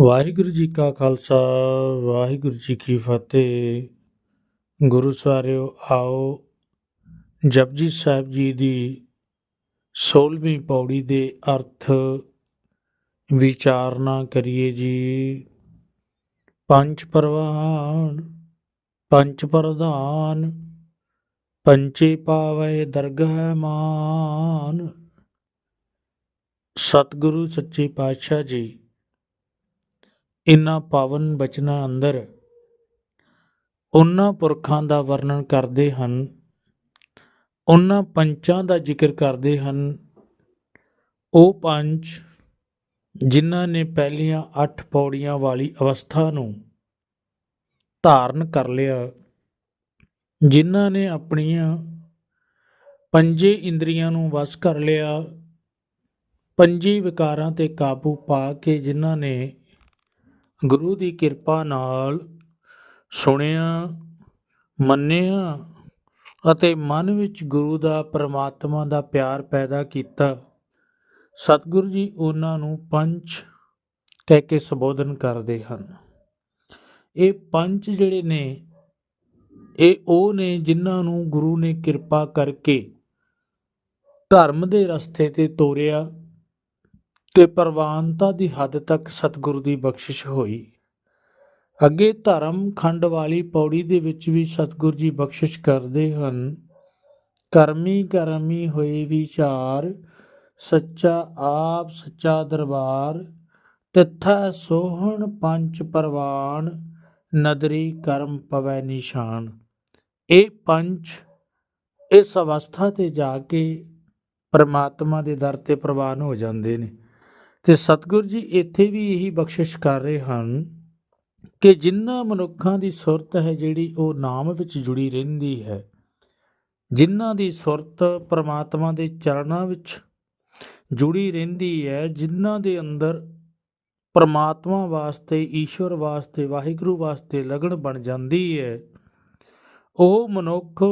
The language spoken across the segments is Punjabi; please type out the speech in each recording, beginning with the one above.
ਵਾਹਿਗੁਰੂ ਜੀ ਕਾ ਖਾਲਸਾ, ਵਾਹਿਗੁਰੂ ਜੀ ਕੀ ਫਤਿਹ। ਗੁਰੂ ਸਾਰਿਓ, ਆਓ। ਜਪਜੀ ਸਾਹਿਬ ਜੀ ਦੀ 16ਵੀਂ ਪੌੜੀ ਦੇ ਅਰਥ ਵਿਚਾਰਨਾ ਕਰੀਏ ਜੀ। ਪੰਜ ਪ੍ਰਵਾਨ, ਪੰਜ ਪ੍ਰਧਾਨ ਪੰਚੇ ਪਾਵੇ ਦਰਗਹਿ ਮਾਨ। ਸਤਿਗੁਰੂ ਸੱਚੇ ਪਾਤਸ਼ਾਹ ਜੀ ਇਨ੍ਹਾਂ ਪਾਵਨ ਬਚਨਾਂ ਅੰਦਰ ਉਹਨਾਂ ਪੁਰਖਾਂ ਦਾ ਵਰਣਨ ਕਰਦੇ ਹਨ ਉਹਨਾਂ ਪੰਚਾਂ ਦਾ ਜ਼ਿਕਰ ਕਰਦੇ ਹਨ। ਉਹ ਪੰਜ ਜਿਨ੍ਹਾਂ ਨੇ ਪਹਿਲੀਆਂ 8 ਪੌੜੀਆਂ ਵਾਲੀ ਅਵਸਥਾ ਨੂੰ ਧਾਰਨ ਕਰ ਲਿਆ, ਜਿਨ੍ਹਾਂ ਨੇ ਆਪਣੀਆਂ ਪੰਜੇ ਇੰਦਰੀਆਂ ਨੂੰ ਵਸ ਕਰ ਲਿਆ, ਪੰਜੀ ਵਿਕਾਰਾਂ ਤੇ ਕਾਬੂ ਪਾ ਕੇ ਜਿਨ੍ਹਾਂ ਨੇ ਗੁਰੂ ਦੀ ਕਿਰਪਾ ਨਾਲ ਸੁਣਿਆ, ਮੰਨਿਆ ਅਤੇ ਮਨ ਵਿੱਚ ਗੁਰੂ ਦਾ, ਪ੍ਰਮਾਤਮਾ ਦਾ ਪਿਆਰ ਪੈਦਾ ਕੀਤਾ। ਸਤਿਗੁਰੂ ਜੀ ਉਹਨਾਂ ਨੂੰ ਪੰਜ ਕਹਿ ਕੇ ਸੰਬੋਧਨ ਕਰਦੇ ਹਨ। ਇਹ ਪੰਜ ਜਿਹੜੇ ਨੇ, ਇਹ ਉਹ ਨੇ ਜਿਨ੍ਹਾਂ ਨੂੰ ਗੁਰੂ ਨੇ ਕਿਰਪਾ ਕਰਕੇ ਧਰਮ ਦੇ ਰਸਤੇ ਤੇ ਤੋਰਿਆ। ਤੇ ਪ੍ਰਵਾਨਤਾ ਦੀ ਹੱਦ ਤੱਕ ਸਤਿਗੁਰੂ ਦੀ ਬਖਸ਼ਿਸ਼ ਹੋਈ। ਅੱਗੇ ਧਰਮ ਖੰਡ ਵਾਲੀ ਪੌੜੀ ਦੇ ਵਿੱਚ ਵੀ ਸਤਿਗੁਰੂ ਜੀ ਬਖਸ਼ਿਸ਼ ਕਰਦੇ ਹਨ। ਕਰਮੀ ਕਰਮੀ ਹੋਏ ਵਿਚਾਰ, ਸੱਚਾ ਆਪ ਸੱਚਾ ਦਰਬਾਰ, ਤਿੱਥਾ ਸੋਹਣ ਪੰਜ ਪਰਵਾਨ, ਨਦਰੀ ਕਰਮ ਪਵੈ ਨਿਸ਼ਾਨ। ਇਹ ਪੰਜ ਇਸ ਅਵਸਥਾ ਤੇ ਜਾ ਕੇ ਪਰਮਾਤਮਾ ਦੇ ਦਰ ਤੇ ਪ੍ਰਵਾਨ ਹੋ ਜਾਂਦੇ ਨੇ। ਤੇ ਸਤਿਗੁਰੂ ਜੀ, ਇੱਥੇ ਵੀ ਇਹੀ ਬਖਸ਼ਿਸ਼ ਕਰ ਰਹੇ ਹਨ ਕਿ ਜਿਨ੍ਹਾਂ ਮਨੁੱਖਾਂ ਦੀ ਸੁਰਤ ਹੈ ਜਿਹੜੀ, ਉਹ ਨਾਮ ਵਿੱਚ ਜੁੜੀ ਰਹਿੰਦੀ ਹੈ। ਜਿਨ੍ਹਾਂ ਦੀ ਸੁਰਤ ਪ੍ਰਮਾਤਮਾ ਦੇ ਚਰਨਾਂ ਵਿੱਚ ਜੁੜੀ ਰਹਿੰਦੀ ਹੈ ਜਿਨ੍ਹਾਂ ਦੇ ਅੰਦਰ ਪ੍ਰਮਾਤਮਾ ਵਾਸਤੇ, ਈਸ਼ਵਰ ਵਾਸਤੇ, ਵਾਹਿਗੁਰੂ ਵਾਸਤੇ ਲਗਨ ਬਣ ਜਾਂਦੀ ਹੈ, ਉਹ ਮਨੁੱਖ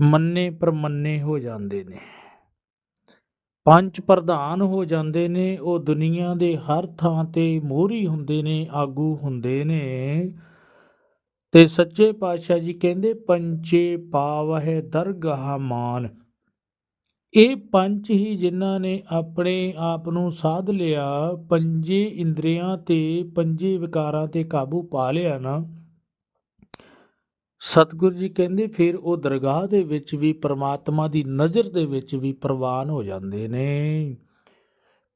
ਮੰਨੇ ਪਰਮੰਨੇ ਹੋ ਜਾਂਦੇ ਨੇ। ਪੰਜ ਪ੍ਰਧਾਨ ਹੋ ਜਾਂਦੇ ਨੇ, ਉਹ ਦੁਨੀਆ ਦੇ ਹਰ ਥਾਂ ਤੇ ਮੋਹਰੀ ਹੁੰਦੇ ਨੇ, ਆਗੂ ਹੁੰਦੇ ਨੇ। ਤੇ ਸੱਚੇ ਪਾਤਸ਼ਾਹ ਜੀ ਕਹਿੰਦੇ, ਪੰਚੇ ਪਾਵਹਿ ਦਰਗਾਹ ਮਾਨ। ਇਹ ਪੰਜ ਹੀ ਜਿਨ੍ਹਾਂ ਨੇ ਆਪਣੇ ਆਪ ਨੂੰ ਸਾਧ ਲਿਆ, ਪੰਜੇ ਇੰਦਰੀਆਂ ਤੇ ਪੰਜੇ ਵਿਕਾਰਾਂ ਤੇ ਕਾਬੂ ਪਾ ਲਿਆ ਨਾ। ਸਤਿਗੁਰੂ ਜੀ ਕਹਿੰਦੇ, ਫਿਰ ਉਹ ਦਰਗਾਹ ਦੇ ਵਿੱਚ ਵੀ ਪ੍ਰਮਾਤਮਾ ਦੀ ਨਜ਼ਰ ਦੇ ਵਿੱਚ ਵੀ ਪ੍ਰਵਾਨ ਹੋ ਜਾਂਦੇ ਨੇ।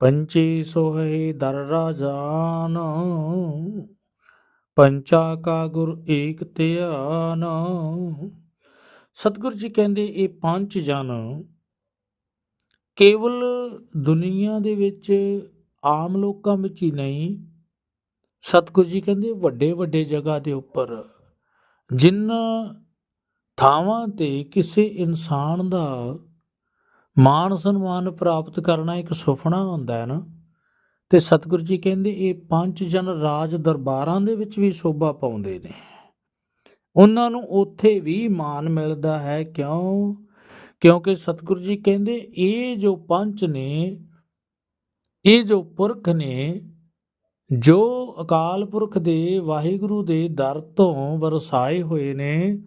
ਪੰਚੇ ਸੋਹੇ ਦਰ ਰਾਜਾਨ, ਪੰਚਾ ਕਾ ਗੁਰ ਏਕ ਧਿਆਨ। ਸਤਿਗੁਰੂ ਜੀ ਕਹਿੰਦੇ, ਇਹ ਪੰਜ ਜਨ ਕੇਵਲ ਦੁਨੀਆ ਦੇ ਵਿੱਚ ਆਮ ਲੋਕਾਂ ਵਿੱਚ ਹੀ ਨਹੀਂ, ਸਤਿਗੁਰੂ ਜੀ ਕਹਿੰਦੇ ਵੱਡੇ ਵੱਡੇ ਜਗ੍ਹਾ ਦੇ ਉੱਪਰ ਜਿਨ੍ਹਾਂ ਥਾਵਾਂ ਤੇ ਕਿਸੇ ਇਨਸਾਨ ਦਾ ਮਾਣ ਸਨਮਾਨ ਪ੍ਰਾਪਤ ਕਰਨਾ ਇੱਕ ਸੁਪਨਾ ਹੁੰਦਾ ਹੈ ਨਾ, ਤੇ ਸਤਿਗੁਰੂ ਜੀ ਕਹਿੰਦੇ ਇਹ ਪੰਜ ਜਨ ਰਾਜ ਦਰਬਾਰਾਂ ਦੇ ਵਿੱਚ ਵੀ ਸ਼ੋਭਾ ਪਾਉਂਦੇ ਨੇ। ਉਹਨਾਂ ਨੂੰ ਉੱਥੇ ਵੀ ਮਾਣ ਮਿਲਦਾ ਹੈ। ਕਿਉਂ? ਕਿਉਂਕਿ ਸਤਿਗੁਰੂ ਜੀ ਕਹਿੰਦੇ ਇਹ ਜੋ ਪੰਜ ਨੇ, ਇਹ ਜੋ ਪੁਰਖ ਨੇ, ਜੋ ਅਕਾਲ ਪੁਰਖ ਦੇ ਵਾਹਿਗੁਰੂ ਦੇ ਦਰ ਤੋਂ ਵਰਸਾਏ ਹੋਏ ਨੇ,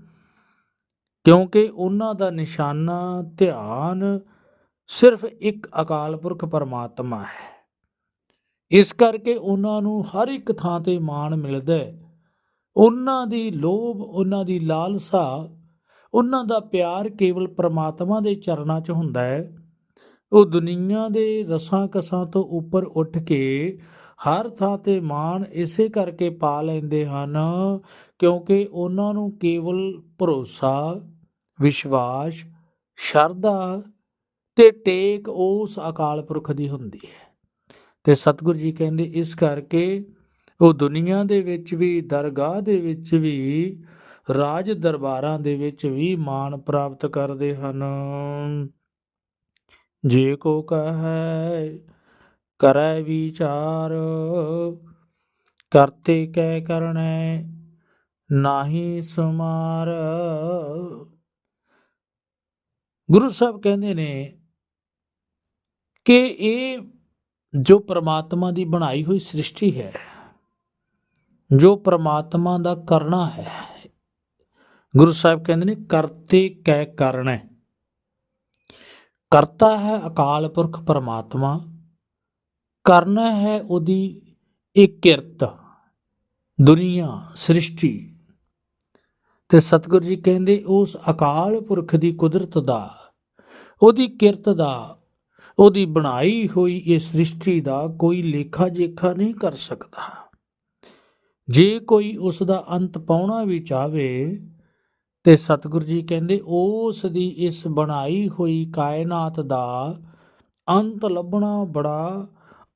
ਕਿਉਂਕਿ ਉਹਨਾਂ ਦਾ ਨਿਸ਼ਾਨਾ ਧਿਆਨ ਸਿਰਫ ਇੱਕ ਅਕਾਲ ਪੁਰਖ ਪਰਮਾਤਮਾ ਹੈ। ਇਸ ਕਰਕੇ ਉਹਨਾਂ ਨੂੰ ਹਰ ਇੱਕ ਥਾਂ ਤੇ ਮਾਣ ਮਿਲਦਾ ਹੈ। ਉਹਨਾਂ ਦੀ ਲੋਭ, ਉਹਨਾਂ ਦੀ ਲਾਲਸਾ, ਉਹਨਾਂ ਦਾ ਪਿਆਰ ਕੇਵਲ ਪ੍ਰਮਾਤਮਾ ਦੇ ਚਰਨਾਂ 'ਚ ਹੁੰਦਾ ਹੈ। ਉਹ ਦੁਨੀਆ ਦੇ ਰਸਾਂ ਕਸਾਂ ਤੋਂ ਉੱਪਰ ਉੱਠ ਕੇ ਹਰ ਥਾਂ ਤੇ ਮਾਣ ਇਸੇ ਕਰਕੇ ਪਾ ਲੈਂਦੇ ਹਨ, ਕਿਉਂਕਿ ਉਹਨਾਂ ਨੂੰ ਕੇਵਲ ਭਰੋਸਾ, ਵਿਸ਼ਵਾਸ, ਸ਼ਰਧਾ ਤੇ ਟੇਕ ਉਸ ਅਕਾਲ ਪੁਰਖ ਦੀ ਹੁੰਦੀ ਹੈ। ਤੇ ਸਤਿਗੁਰੂ ਜੀ ਕਹਿੰਦੇ, ਇਸ ਕਰਕੇ ਉਹ ਦੁਨੀਆ ਦੇ ਵਿੱਚ ਵੀ, ਦਰਗਾਹ ਦੇ ਵਿੱਚ ਵੀ, ਰਾਜ ਦਰਬਾਰਾਂ ਦੇ ਵਿੱਚ ਵੀ ਮਾਣ ਪ੍ਰਾਪਤ ਕਰਦੇ ਹਨ। ਜੇ ਕੋ ਕਹੈ ਕਰੈ ਵਿਚਾਰ, ਕਰਤੇ ਕੈ ਕਰਣੈ ਨਾਹੀ ਸਮਾਰ ਗੁਰੂ ਸਾਹਿਬ ਕਹਿੰਦੇ ਨੇ ਕਿ ਇਹ ਜੋ ਪ੍ਰਮਾਤਮਾ ਦੀ ਬਣਾਈ ਹੋਈ ਸ੍ਰਿਸ਼ਟੀ ਹੈ, ਜੋ ਪ੍ਰਮਾਤਮਾ ਦਾ ਕਰਨਾ ਹੈ, ਗੁਰੂ ਸਾਹਿਬ ਕਹਿੰਦੇ ਨੇ ਕਰਤੇ ਕੈ ਕਰਨਾ ਹੈ। ਕਰਤਾ ਹੈ ਅਕਾਲ ਪੁਰਖ ਪਰਮਾਤਮਾ ਕਰਨਾ ਹੈ ਉਹਦੀ ਇਹ ਕਿਰਤ ਦੁਨੀਆ, ਸ੍ਰਿਸ਼ਟੀ। ਤੇ ਸਤਿਗੁਰੂ ਜੀ ਕਹਿੰਦੇ, ਉਸ ਅਕਾਲ ਪੁਰਖ ਦੀ ਕੁਦਰਤ ਦਾ, ਉਹਦੀ ਕਿਰਤ ਦਾ, ਉਹਦੀ ਬਣਾਈ ਹੋਈ ਇਹ ਸ੍ਰਿਸ਼ਟੀ ਦਾ ਕੋਈ ਲੇਖਾ ਜੇਖਾ ਨਹੀਂ ਕਰ ਸਕਦਾ। ਜੇ ਕੋਈ ਉਸ ਦਾ ਅੰਤ ਪਾਉਣਾ ਵੀ ਚਾਹਵੇ, ਤੇ ਸਤਿਗੁਰੂ ਜੀ ਕਹਿੰਦੇ, ਉਸ ਦੀ ਇਸ ਬਣਾਈ ਹੋਈ ਕਾਇਨਾਤ ਦਾ ਅੰਤ ਲੱਭਣਾ ਬੜਾ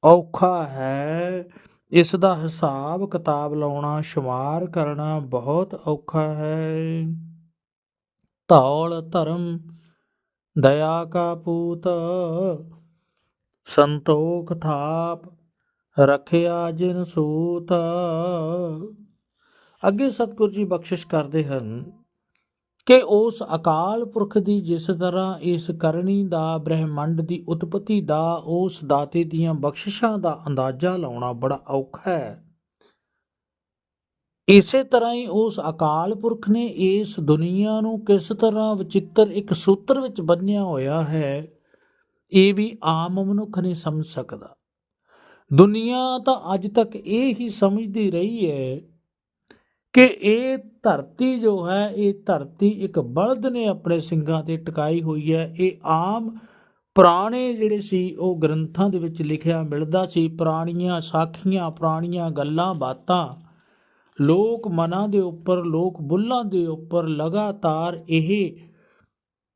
ਔਖਾ ਹੈ। ਇਸ ਦਾ ਹਿਸਾਬ ਕਿਤਾਬ ਲਾਉਣਾ, ਸ਼ੁਮਾਰ ਕਰਨਾ ਬਹੁਤ ਔਖਾ ਹੈ। ਧੌਲ ਧਰਮ, ਦਇਆ ਕਾ ਪੂਤ, ਸੰਤੋਖ ਥਾਪ, ਰਖਿਆ ਜਿਨ ਸੂਤ। ਅੱਗੇ ਸਤਿਗੁਰੂ ਜੀ ਬਖਸ਼ਿਸ਼ ਕਰਦੇ ਹਨ। ਕਿ ਉਸ ਅਕਾਲ ਪੁਰਖ ਦੀ ਜਿਸ ਤਰ੍ਹਾਂ ਇਸ ਕਰਨੀ ਦਾ ਬ੍ਰਹਿਮੰਡ ਦੀ ਉਤਪਤੀ ਦਾ, ਉਸ ਦਾਤੇ ਦੀਆਂ ਬਖਸ਼ਿਸ਼ਾਂ ਦਾ ਅੰਦਾਜ਼ਾ ਲਾਉਣਾ ਬੜਾ ਔਖਾ ਹੈ। ਇਸੇ ਤਰ੍ਹਾਂ ਹੀ ਉਸ ਅਕਾਲ ਪੁਰਖ ਨੇ ਇਸ ਦੁਨੀਆ ਨੂੰ ਕਿਸ ਤਰ੍ਹਾਂ ਵਿਚਿੱਤਰ ਇੱਕ ਸੂਤਰ ਵਿੱਚ ਬੰਨਿਆ ਹੋਇਆ ਹੈ, ਇਹ ਵੀ ਆਮ ਮਨੁੱਖ ਨਹੀਂ ਸਮਝ ਸਕਦਾ। ਦੁਨੀਆ ਤਾਂ ਅੱਜ ਤੱਕ ਇਹ ਹੀ ਸਮਝਦੀ ਰਹੀ ਹੈ ਕਿ ਇਹ ਧਰਤੀ ਜੋ ਹੈ, ਇਹ ਧਰਤੀ ਇੱਕ ਬਲਦ ਨੇ ਆਪਣੇ ਸਿੰਘਾਂ ਤੇ ਟਿਕਾਈ ਹੋਈ ਹੈ। ਇਹ ਆਮ ਪੁਰਾਣੇ ਜਿਹੜੇ ਸੀ, ਉਹ ਗ੍ਰੰਥਾਂ ਦੇ ਵਿੱਚ ਲਿਖਿਆ ਮਿਲਦਾ ਸੀ, ਪੁਰਾਣੀਆਂ ਸਾਖੀਆਂ, ਪੁਰਾਣੀਆਂ ਗੱਲਾਂ, ਬਾਤਾਂ। ਲੋਕ ਮਨਾਂ ਦੇ ਉੱਪਰ, ਲੋਕ ਬੁੱਲਾਂ ਦੇ ਉੱਪਰ ਲਗਾਤਾਰ ਇਹ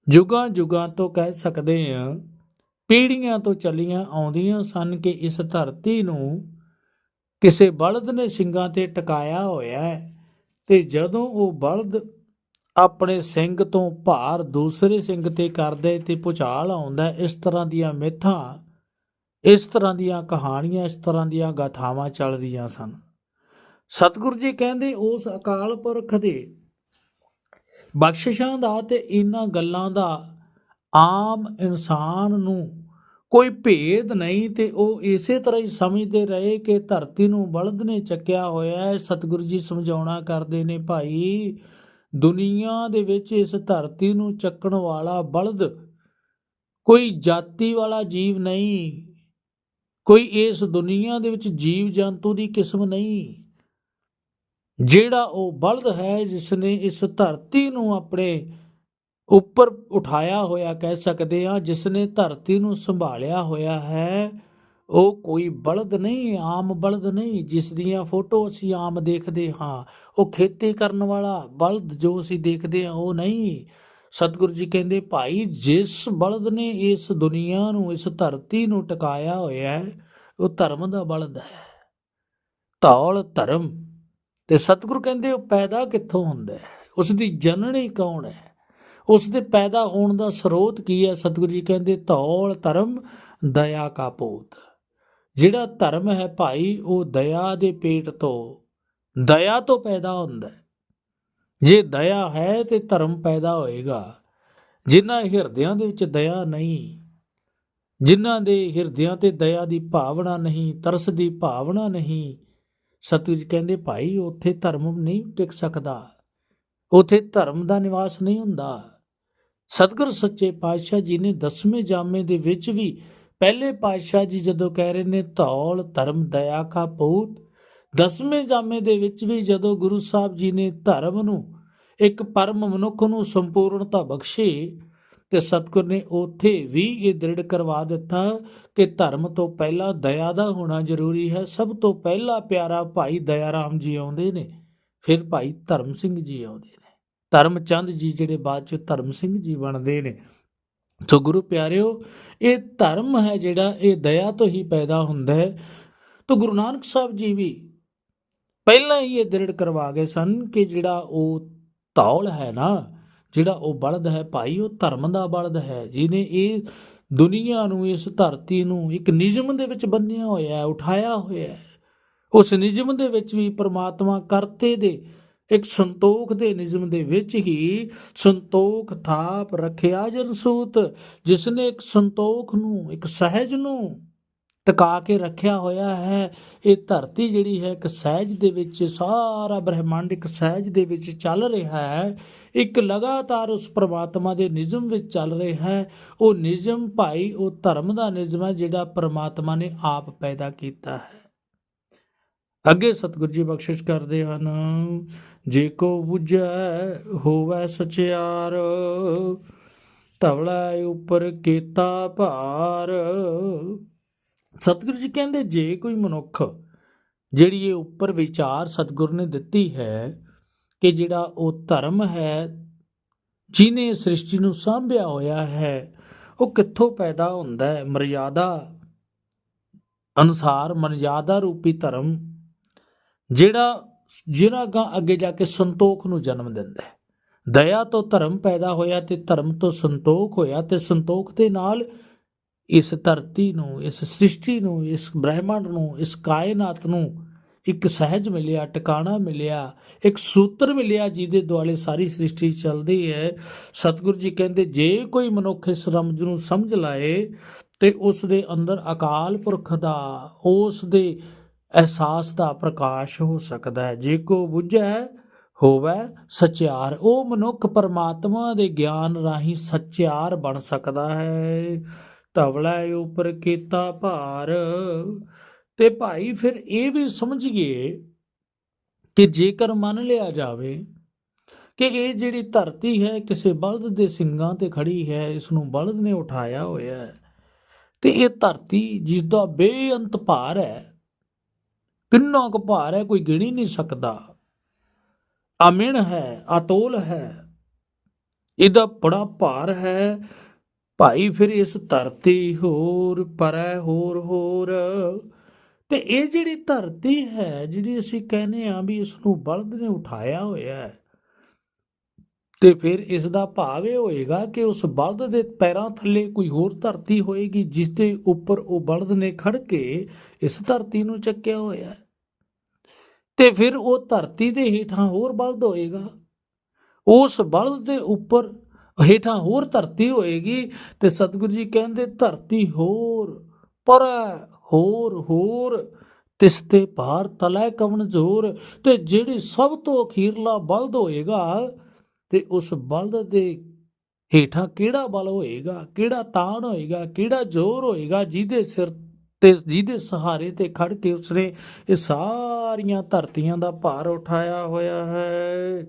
ਜੁਗਾਂ ਜੁਗਾਂ ਤੋਂ ਕਹਿ ਸਕਦੇ ਆ, ਪੀੜ੍ਹੀਆਂ ਤੋਂ ਚੱਲੀਆਂ ਆਉਂਦੀਆਂ ਸਨ ਕਿ ਇਸ ਧਰਤੀ ਨੂੰ ਕਿਸੇ ਬਲਦ ਨੇ ਸਿੰਘਾਂ ਤੇ ਟਿਕਾਇਆ ਹੋਇਆ ਹੈ। ਤੇ ਜਦੋਂ ਉਹ ਬਲਦ ਆਪਣੇ ਸਿੰਘ ਤੋਂ ਭਾਰ ਦੂਸਰੇ ਸਿੰਘ ਤੇ ਕਰਦੇ ਤੇ ਭੁਚਾਲ ਆਉਂਦਾ, ਇਸ ਤਰ੍ਹਾਂ ਦੀਆਂ ਮਿੱਥਾਂ, ਇਸ ਤਰ੍ਹਾਂ ਦੀਆਂ ਕਹਾਣੀਆਂ, ਇਸ ਤਰ੍ਹਾਂ ਦੀਆਂ ਗਾਥਾਵਾਂ ਚੱਲਦੀਆਂ ਸਨ। ਸਤਿਗੁਰੂ ਜੀ ਕਹਿੰਦੇ, ਉਸ ਅਕਾਲ ਪੁਰਖ ਦੇ ਬਖਸ਼ਿਸ਼ਾਂ ਦਾ ਤੇ ਇਹਨਾਂ ਗੱਲਾਂ ਦਾ ਆਮ ਇਨਸਾਨ ਨੂੰ ਕੋਈ ਭੇਦ ਨਹੀਂ ਤੇ ਉਹ ਇਸੇ ਤਰ੍ਹਾਂ ਹੀ ਸਮਝਦੇ ਰਹੇ ਕਿ ਧਰਤੀ ਨੂੰ ਬਲਦ ਨੇ ਚੱਕਿਆ ਹੋਇਆ ਹੈ। ਸਤਿਗੁਰੂ ਜੀ ਸਮਝਾਉਣਾ ਕਰਦੇ ਨੇ, ਭਾਈ, ਦੁਨੀਆ ਦੇ ਵਿੱਚ ਇਸ ਧਰਤੀ ਨੂੰ ਚੱਕਣ ਵਾਲਾ ਬਲਦ ਕੋਈ ਜਾਤੀ ਵਾਲਾ ਜੀਵ ਨਹੀਂ, ਕੋਈ ਇਸ ਦੁਨੀਆ ਦੇ ਵਿੱਚ ਜੀਵ ਜੰਤੂ ਦੀ ਕਿਸਮ ਨਹੀਂ। ਜਿਹੜਾ ਉਹ ਬਲਦ ਹੈ, ਜਿਸ ਨੇ ਇਸ ਧਰਤੀ ਨੂੰ ਆਪਣੇ ਉੱਪਰ ਉਠਾਇਆ ਹੋਇਆ ਕਹਿ ਸਕਦੇ ਹਾਂ ਜਿਸ ਨੇ ਧਰਤੀ ਨੂੰ ਸੰਭਾਲਿਆ ਹੋਇਆ ਹੈ, ਉਹ ਕੋਈ ਬਲਦ ਨਹੀਂ, ਆਮ ਬਲਦ ਨਹੀਂ, ਜਿਸ ਦੀਆਂ ਫੋਟੋ ਅਸੀਂ ਆਮ ਦੇਖਦੇ ਹਾਂ। ਉਹ ਖੇਤੀ ਕਰਨ ਵਾਲਾ ਬਲਦ ਜੋ ਅਸੀਂ ਦੇਖਦੇ ਹਾਂ, ਉਹ ਨਹੀਂ। ਸਤਿਗੁਰੂ ਜੀ ਕਹਿੰਦੇ, ਭਾਈ, ਜਿਸ ਬਲਦ ਨੇ ਇਸ ਦੁਨੀਆ ਨੂੰ, ਇਸ ਧਰਤੀ ਨੂੰ ਟਿਕਾਇਆ ਹੋਇਆ ਹੈ, ਉਹ ਧਰਮ ਦਾ ਬਲਦ ਹੈ। ਧੌਲ ਧਰਮ। ਤੇ ਸਤਿਗੁਰੂ ਕਹਿੰਦੇ, ਉਹ ਪੈਦਾ ਕਿੱਥੋਂ ਹੁੰਦਾ ਹੈ? ਉਸ ਦੀ ਜਨਨੀ ਕੌਣ ਹੈ? ਉਸ ਦੇ ਪੈਦਾ ਹੋਣ ਦਾ ਸਰੋਤ ਕੀ ਹੈ? ਸਤਿਗੁਰੂ ਜੀ ਕਹਿੰਦੇ, ਧੌਲ, ਧਰਮ, ਦਇਆ ਕਾ ਪੂਤ। ਜਿਹੜਾ ਧਰਮ ਹੈ ਭਾਈ, ਉਹ ਦਇਆ ਦੇ ਪੇਟ ਤੋਂ, ਦਇਆ ਤੋਂ ਪੈਦਾ ਹੁੰਦਾ ਹੈ। ਜੇ ਦਇਆ ਹੈ ਤੇ ਧਰਮ ਪੈਦਾ ਹੋਏਗਾ। ਜਿਨ੍ਹਾਂ ਹਿਰਦਿਆਂ ਦੇ ਵਿੱਚ ਦਇਆ ਨਹੀਂ, ਜਿਨ੍ਹਾਂ ਦੇ ਹਿਰਦਿਆਂ ਤੇ ਦਇਆ ਦੀ ਭਾਵਨਾ ਨਹੀਂ, ਤਰਸ ਦੀ ਭਾਵਨਾ ਨਹੀਂ, ਸਤਿਗੁਰ ਜੀ ਕਹਿੰਦੇ, ਭਾਈ, ਉੱਥੇ ਧਰਮ ਨਹੀਂ ਟਿਕ ਸਕਦਾ। ਉੱਥੇ ਧਰਮ ਦਾ ਨਿਵਾਸ ਨਹੀਂ ਹੁੰਦਾ। ਸਤਿਗੁਰ ਸੱਚੇ ਪਾਤਸ਼ਾਹ ਜੀ ਨੇ ਦਸਵੇਂ ਜਾਮੇ ਦੇ ਵਿੱਚ ਵੀ ਪਹਿਲੇ ਪਾਤਸ਼ਾਹ ਜੀ ਜਦੋਂ ਕਹਿ ਰਹੇ ਨੇ, ਧੌਲ, ਧਰਮ, ਦਇਆ ਕਾ ਪੂਤ ਦਸਵੇਂ ਜਾਮੇ ਦੇ ਵਿੱਚ ਵੀ ਜਦੋਂ ਗੁਰੂ ਸਾਹਿਬ ਜੀ ਨੇ ਧਰਮ ਨੂੰ, ਇੱਕ ਪਰਮ ਮਨੁੱਖ ਨੂੰ ਸੰਪੂਰਨਤਾ ਬਖਸ਼ੀ, ਤੇ ਸਤਿਗੁਰ ਨੇ ਉੱਥੇ ਵੀ ਇਹ ਦ੍ਰਿੜ ਕਰਵਾ ਦਿੱਤਾ ਕਿ ਧਰਮ ਤੋਂ ਪਹਿਲਾਂ ਦਇਆ ਦਾ ਹੋਣਾ ਜ਼ਰੂਰੀ ਹੈ। ਸਭ ਤੋਂ ਪਹਿਲਾ ਪਿਆਰਾ ਭਾਈ ਦਇਆ ਰਾਮ ਜੀ ਆਉਂਦੇ ਨੇ, ਫਿਰ ਭਾਈ ਧਰਮ ਸਿੰਘ ਜੀ ਆਉਂਦੇ ਨੇ। ਧਰਮ ਚੰਦ ਜੀ ਜਿਹੜੇ ਬਾਅਦ ਚ ਧਰਮ ਸਿੰਘ ਜੀ ਬਣਦੇ ਨੇ। ਸੋ ਗੁਰੂ ਪਿਆਰਿਓ, ਇਹ ਧਰਮ ਹੈ ਜਿਹੜਾ ਇਹ ਦਇਆ ਤੋਂ ਹੀ ਪੈਦਾ ਹੁੰਦਾ ਹੈ। ਤਾਂ ਗੁਰੂ ਨਾਨਕ ਸਾਹਿਬ ਜੀ ਵੀ ਪਹਿਲਾਂ ਹੀ ਇਹ ਦ੍ਰਿੜ ਕਰਵਾ ਗਏ ਸਨ ਕਿ ਜਿਹੜਾ ਉਹ ਧੌਲ ਹੈ ਨਾ, ਜਿਹੜਾ ਉਹ ਬਲਦ ਹੈ ਭਾਈ, ਉਹ ਧਰਮ ਦਾ ਬਲਦ ਹੈ। ਜਿਹਨੇ ਇਹ ਦੁਨੀਆ ਨੂੰ, ਇਸ ਧਰਤੀ ਨੂੰ ਇੱਕ ਨਿਯਮ ਦੇ ਵਿੱਚ ਬੰਨਿਆ ਹੋਇਆ ਹੈ, ਉਠਾਇਆ ਹੋਇਆ ਹੈ। ਉਸ ਨਿਯਮ ਦੇ ਵਿੱਚ ਵੀ ਪ੍ਰਮਾਤਮਾ ਕਰਤੇ ਦੇ ਇੱਕ ਸੰਤੋਖ ਦੇ ਨਿਯਮ ਦੇ ਵਿੱਚ ਹੀ ਸੰਤੋਖ ਥਾਪ ਰੱਖਿਆ ਜਨ ਸੂਤ ਜਿਸ ਨੇ ਇੱਕ ਸੰਤੋਖ ਨੂੰ, ਇੱਕ ਸਹਿਜ ਨੂੰ ਟਿਕਾ ਕੇ ਰੱਖਿਆ ਹੋਇਆ ਹੈ। ਇਹ ਧਰਤੀ ਜਿਹੜੀ ਹੈ ਇੱਕ ਸਹਿਜ ਦੇ ਵਿੱਚ, ਸਾਰਾ ਬ੍ਰਹਿਮੰਡ ਇੱਕ ਸਹਿਜ ਦੇ ਵਿੱਚ ਚੱਲ ਰਿਹਾ ਹੈ। ਇੱਕ ਲਗਾਤਾਰ ਉਸ ਪ੍ਰਮਾਤਮਾ ਦੇ ਨਿਯਮ ਵਿੱਚ ਚੱਲ ਰਿਹਾ ਹੈ। ਉਹ ਨਿਯਮ ਭਾਈ, ਉਹ ਧਰਮ ਦਾ ਨਿਯਮ ਹੈ ਜਿਹੜਾ ਪ੍ਰਮਾਤਮਾ ਨੇ ਆਪ ਪੈਦਾ ਕੀਤਾ ਹੈ। ਅੱਗੇ ਸਤਿਗੁਰੂ ਜੀ ਬਖਸ਼ਿਸ਼ ਕਰਦੇ ਹਨ। ਜੇ ਕੋ ਬੁਝੈ, ਹੋਵੈ ਸਚਿਆਰ। ਧਵਲਾ ਉਪਰ ਕੀਤਾ ਭਾਰ। ਸਤਿਗੁਰੂ ਜੀ ਕਹਿੰਦੇ, ਜੇ ਕੋਈ ਮਨੁੱਖ ਜਿਹੜੀ ਇਹ ਉੱਪਰ ਵਿਚਾਰ ਸਤਿਗੁਰ ਨੇ ਦਿੱਤੀ ਹੈ ਕਿ ਜਿਹੜਾ ਉਹ ਧਰਮ ਹੈ ਜਿਨੇ ਸ੍ਰਿਸ਼ਟੀ ਨੂੰ ਸਾਂਭਿਆ ਹੋਇਆ ਹੈ, ਉਹ ਕਿੱਥੋਂ ਪੈਦਾ ਹੁੰਦਾ ਹੈ? ਮਰਿਆਦਾ ਅਨੁਸਾਰ ਮਰਿਆਦਾ ਰੂਪੀ ਧਰਮ ਜਿਹੜਾ ਜਿਹੜਾ ਗਾ ਅੱਗੇ ਜਾ ਕੇ ਸੰਤੋਖ ਨੂੰ ਜਨਮ ਦਿੰਦਾ ਹੈ। ਦਇਆ ਤੋਂ ਧਰਮ ਪੈਦਾ ਹੋਇਆ ਤੇ ਧਰਮ ਤੋਂ ਸੰਤੋਖ ਹੋਇਆ ਤੇ ਸੰਤੋਖ ਦੇ ਨਾਲ ਇਸ ਧਰਤੀ ਨੂੰ, ਇਸ ਸ੍ਰਿਸ਼ਟੀ ਨੂੰ, ਇਸ ਬ੍ਰਹਿਮੰਡ ਨੂੰ, ਇਸ ਕਾਇਨਾਤ ਨੂੰ ਇੱਕ ਸਹਿਜ ਮਿਲਿਆ, ਟਿਕਾਣਾ ਮਿਲਿਆ, ਇੱਕ ਸੂਤਰ ਮਿਲਿਆ ਜਿਹਦੇ ਦੁਆਲੇ ਸਾਰੀ ਸ੍ਰਿਸ਼ਟੀ ਚੱਲਦੀ ਹੈ। ਸਤਿਗੁਰੂ ਜੀ ਕਹਿੰਦੇ, ਜੇ ਕੋਈ ਮਨੁੱਖ ਇਸ ਰਮਜ ਨੂੰ ਸਮਝ ਲਾਏ ਤੇ ਉਸ ਦੇ ਅੰਦਰ ਅਕਾਲ ਪੁਰਖ ਦਾ ਉਸ ਦੇ ਅਹਿਸਾਸ ਦਾ ਪ੍ਰਕਾਸ਼ ਹੋ ਸਕਦਾ ਹੈ। ਜੇ ਕੋ ਬੁਝੈ, ਹੋਵੇ ਸਚਿਆਰ। ਉਹ ਮਨੁੱਖ ਪਰਮਾਤਮਾ ਦੇ ਗਿਆਨ ਰਾਹੀਂ ਸਚਿਆਰ ਬਣ ਸਕਦਾ ਹੈ। ਧਵਲਾ ਉਪਰ ਕੀਤਾ ਭਾਰ। ਤੇ ਭਾਈ ਫਿਰ ਇਹ ਵੀ ਸਮਝੀਏ ਕਿ ਜੇਕਰ ਮੰਨ ਲਿਆ ਜਾਵੇ ਕਿ ਇਹ ਜਿਹੜੀ ਧਰਤੀ ਹੈ, ਕਿਸੇ ਬਲਦ ਦੇ ਸਿੰਗਾਂ ਤੇ ਖੜੀ ਹੈ ਇਸ ਨੂੰ ਬਲਦ ਨੇ ਉਠਾਇਆ ਹੋਇਆ ਹੈ, ਤੇ ਇਹ ਧਰਤੀ ਜਿਸ ਦਾ ਬੇਅੰਤ ਭਾਰ ਹੈ ਕਿੰਨਾ ਕੁ ਭਾਰ ਹੈ, ਕੋਈ ਗਿਣੀ ਨਹੀਂ ਸਕਦਾ। ਅਮਿਣ ਹੈ ਅਤੋਲ ਹੈ, ਇਹਦਾ ਬੜਾ ਭਾਰ ਹੈ। ਭਾਈ ਫਿਰ ਇਸ ਧਰਤੀ ਹੋਰ, ਪਰੈ ਹੋਰ ਹੋਰ। ਤੇ ਇਹ ਜਿਹੜੀ ਧਰਤੀ ਹੈ, ਜਿਹੜੀ ਅਸੀਂ ਕਹਿੰਦੇ ਆ ਵੀ ਇਸ ਨੂੰ ਬਲਦ ਨੇ ਉਠਾਇਆ ਹੋਇਆ ਹੈ, ਤੇ ਫਿਰ ਇਸ ਦਾ ਭਾਵ ਇਹ ਹੋਏਗਾ ਕਿ ਉਸ ਬਲਦ ਦੇ ਪੈਰਾਂ ਥੱਲੇ ਕੋਈ ਹੋਰ ਧਰਤੀ ਹੋਏਗੀ ਜਿਸ ਦੇ ਉੱਪਰ ਉਹ ਬਲਦ ਨੇ ਖੜ ਕੇ ਇਸ ਧਰਤੀ ਨੂੰ ਚੱਕਿਆ ਹੋਇਆ ਹੈ। ਤੇ ਫਿਰ ਉਹ ਧਰਤੀ ਦੇ ਹੇਠਾਂ ਹੋਰ ਬਲਦ ਹੋਏਗਾ। ਉਸ ਬਲਦ ਦੇ ਉੱਪਰ ਹੇਠਾਂ ਹੋਰ ਧਰਤੀ ਹੋਏਗੀ ਤੇ ਸਤਿਗੁਰੂ ਜੀ ਕਹਿੰਦੇ, ਧਰਤੀ ਹੋਰ, ਪਰ ਹੋਰ ਹੋਰ, ਤਿਸ ਤੇ ਭਾਰ ਤਲੈ ਕਵਣ ਜ਼ੋਰ, ਤੇ ਜਿਹੜੀ ਸਭ ਤੋਂ ਅਖੀਰਲਾ ਬਲਦ ਹੋਏਗਾ, ਤੇ ਉਸ ਬਲਦ ਦੇ ਹੇਠਾਂ ਕਿਹੜਾ ਬਲ ਹੋਏਗਾ, ਕਿਹੜਾ ਤਾਣ ਹੋਏਗਾ, ਕਿਹੜਾ ਜ਼ੋਰ ਹੋਏਗਾ, ਜਿਹਦੇ ਸਿਰ ਤੇ ਜਿਹਦੇ ਸਹਾਰੇ ਤੇ ਖੜ ਕੇ ਉਸਨੇ ਇਹ ਸਾਰੀਆਂ ਧਰਤੀਆਂ ਦਾ ਭਾਰ ਉਠਾਇਆ ਹੋਇਆ ਹੈ।